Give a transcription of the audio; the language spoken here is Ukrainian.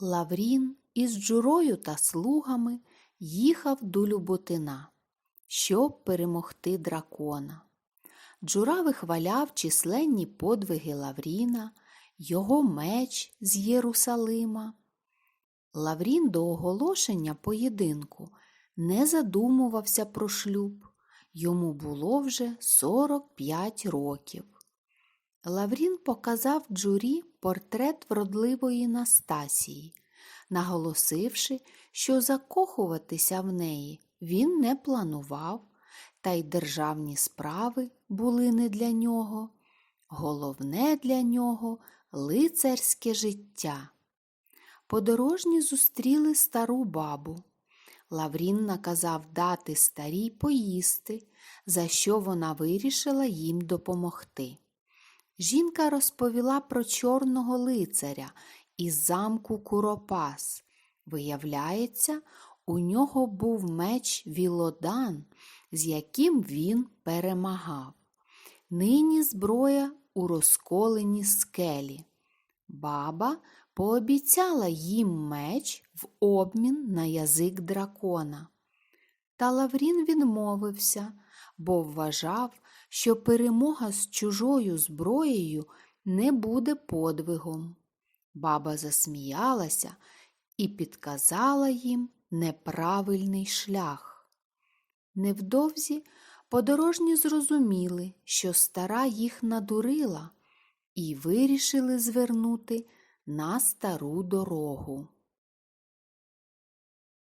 Лаврін із Джурою та слугами їхав до Люботина, щоб перемогти дракона. Джура вихваляв численні подвиги Лавріна, його меч з Єрусалима. Лаврін до оголошення поєдинку не задумувався про шлюб. Йому було вже 45 років. Лаврін показав Джурі портрет вродливої Настасії, наголосивши, що закохуватися в неї він не планував, та й державні справи були не для нього. Головне для нього лицарське життя. Подорожні зустріли стару бабу. Лаврін наказав дати старій поїсти, за що вона вирішила їм допомогти. Жінка розповіла про чорного лицаря із замку Куропас. Виявляється, у нього був меч Вілодан, з яким він перемагав. Нині зброя у розколеній скелі. Баба пообіцяла їм меч в обмін на язик дракона. Та Лаврін відмовився, бо вважав, що перемога з чужою зброєю не буде подвигом. Баба засміялася і підказала їм неправильний шлях. Невдовзі подорожні зрозуміли, що стара їх надурила, і вирішили звернути на стару дорогу.